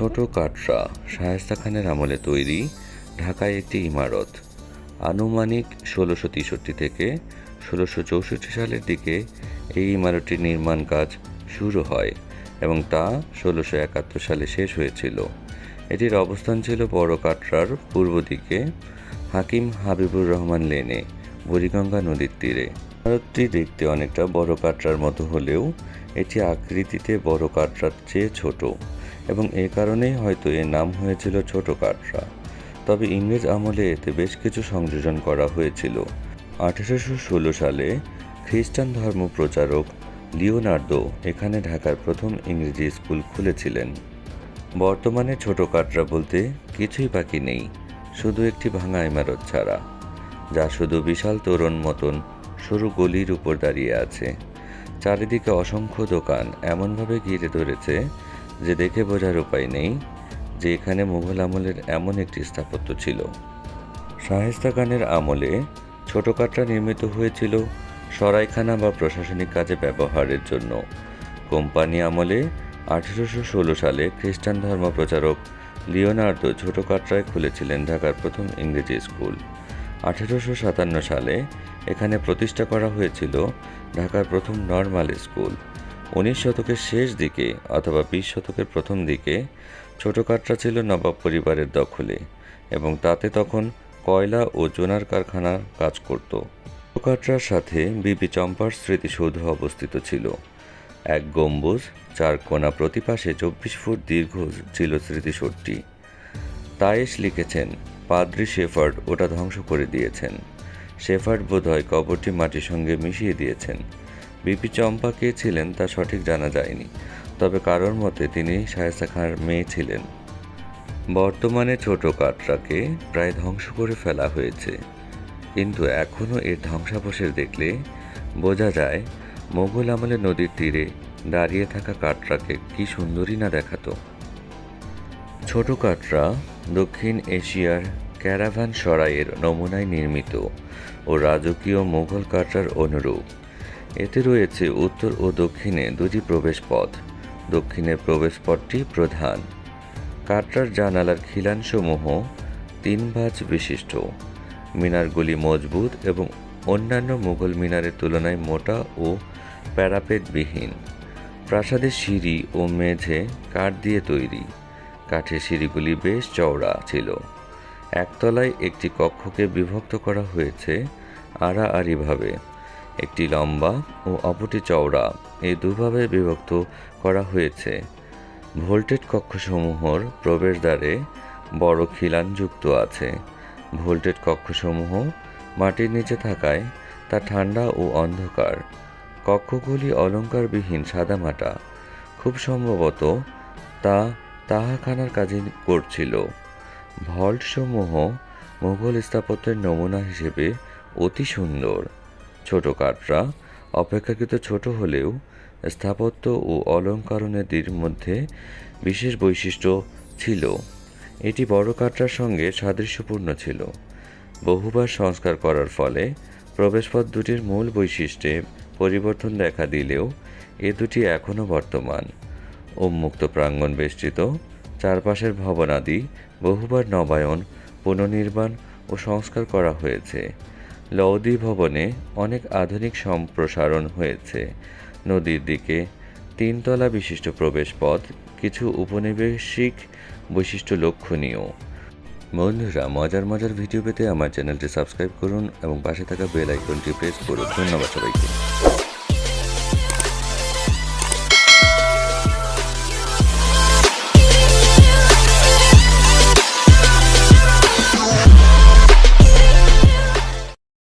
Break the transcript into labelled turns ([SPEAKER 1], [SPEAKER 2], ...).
[SPEAKER 1] ছোট কাটরা শায়েস্তা খানের আমলে তৈরি ঢাকায় একটি ইমারত। আনুমানিক ষোলোশো তেষট্টি থেকে ষোলোশো চৌষট্টি সালের দিকে এই ইমারতটির নির্মাণ কাজ শুরু হয় এবং তা ষোলোশো একাত্তর সালে শেষ হয়েছিল। এটির অবস্থান ছিল বড় কাটরার পূর্ব দিকে হাকিম হাবিবুর রহমান লেনে, বুড়িগঙ্গা নদীর তীরে। ইমারতটি দেখতে অনেকটা বড় কাটরার মতো হলেও এটি আকৃতিতে বড় কাটরার চেয়ে ছোট। এবং এ কারণেই হয়তো এর নাম হয়েছিল ছোট কাটরা তবে ইংরেজ আমলে এতে বেশ কিছু সংযোজন করা হয়েছিল। আঠেরোশো ষোলো সালে খ্রিস্টান ধর্ম প্রচারক লিওনার্দো এখানে ঢাকার প্রথম ইংরেজি স্কুল খুলেছিলেন। বর্তমানে ছোট কাটরা বলতে কিছুই বাকি নেই, শুধু একটি ভাঙা ইমারত ছাড়া, যা শুধু বিশাল তোরণ মতন সরু গলির উপর দাঁড়িয়ে আছে। চারিদিকে অসংখ্য দোকান এমনভাবে ঘিরে ধরেছে যে দেখে বোঝার উপায় নেই যে এখানে মুঘল আমলের এমন একটি স্থাপত্য ছিল। শাহেস্তা খানের আমলে ছোট কাটরা নির্মিত হয়েছিল সরাইখানা বা প্রশাসনিক কাজে ব্যবহারের জন্য। কোম্পানি আমলে আঠেরোশো ষোলো সালে খ্রিস্টান ধর্ম প্রচারক লিওনার্দো ছোট কাটরায় খুলেছিলেন ঢাকার প্রথম ইংরেজি স্কুল। আঠেরোশো সাতান্ন সালে এখানে প্রতিষ্ঠা করা হয়েছিল ঢাকার প্রথম নর্মাল স্কুল। উনিশ শতকের শেষ দিকে অথবা বিশ শতকের প্রথম দিকে ছোট কাটরা ছিল নবাব পরিবারের দখলে এবং তাতে তখন কয়লা ও জোনার কারখানা কাজ করত। কাটরার সাথে বিবি চম্পার স্মৃতিসৌধ অবস্থিত ছিল। এক গম্বুজ, চার কোণা প্রতি পাশে চব্বিশ ফুট দীর্ঘ ছিল স্মৃতিসৌধটি। তায়েশ লিখেছেন, পাদ্রি শেফার্ড ওটা ধ্বংস করে দিয়েছেন। শেফার্ড বোধহয় কবরটি মাটির সঙ্গে মিশিয়ে দিয়েছেন। বিপি চম্পা কে ছিলেন তা সঠিক জানা যায়নি, তবে কারোর মতে তিনি শায়েস্তা খাঁর মেয়ে ছিলেন। বর্তমানে ছোট কাটরাকে প্রায় ধ্বংস করে ফেলা হয়েছে। কিন্তু এখনও এর ধ্বংসাবশেষ দেখলে বোঝা যায়, মোগল আমলে নদীর তীরে দাঁড়িয়ে থাকা কাটরাকে কি সুন্দরী না দেখাতো। ছোট কাটরা দক্ষিণ এশিয়ার ক্যারাভান সরাইয়ের নমুনায় নির্মিত ও রাজকীয় মোগল কাটরার অনুরূপ। এতে রয়েছে উত্তর ও দক্ষিণে দুটি প্রবেশপথ। দক্ষিণের প্রবেশপথটি প্রধান। কাটরার জানালার খিলানসমূহ তিন ভাঁজ বিশিষ্ট। মিনারগুলি মজবুত এবং অন্যান্য মুঘল মিনারের তুলনায় মোটা ও প্যারাপেটবিহীন। প্রাসাদের সিঁড়ি ও মেঝে কাঠ দিয়ে তৈরি। কাঠের সিঁড়িগুলি বেশ চওড়া ছিল। একতলায় একটি কক্ষকে বিভক্ত করা হয়েছে আড়াআড়িভাবে। একটি লম্বা ও অপরটি চওড়া। এই দুভাবে বিভক্ত করা হয়েছে। ভোল্টেড কক্ষসমূহর প্রবেশদ্বারে বড় খিলান যুক্ত আছে। ভোল্টেড কক্ষসমূহ মাটির নিচে থাকায় তা ঠান্ডা ও অন্ধকার। কক্ষগুলি অলঙ্কারবিহীন সাদামাটা খুব সম্ভবত তা তাহাখানার কাজে করছিল। ভল্টসমূহ মুঘল স্থাপত্যের নমুনা হিসেবে অতি সুন্দর। ছোট কাঠরা অপেক্ষাকৃত ছোট হলেও স্থাপত্য ও অলঙ্কারণের মধ্যে বিশেষ বৈশিষ্ট্য ছিল। এটি বড় কাটরার সঙ্গে সাদৃশ্যপূর্ণ ছিল। বহুবার সংস্কার করার ফলে প্রবেশপথ দুটির মূল বৈশিষ্ট্যে পরিবর্তন দেখা দিলেও এ দুটি এখনও বর্তমান। উন্মুক্ত প্রাঙ্গণ বেষ্টিত, চারপাশের ভবনাদি বহুবার নবায়ন, পুনর্নির্মাণ ও সংস্কার করা হয়েছে। লৌদি ভবনে অনেক আধুনিক সম্প্রসারণ হয়েছে। নদীর দিকে তিনতলা বিশিষ্ট প্রবেশপথ, কিছু উপনিবেশিক বৈশিষ্ট্য লক্ষণীয়। বন্ধুরা, মজার মজার ভিডিও পেতে আমার চ্যানেলটি সাবস্ক্রাইব করুন এবং পাশে থাকা বেল আইকনটি প্রেস করুন। ধন্যবাদ সবাইকে।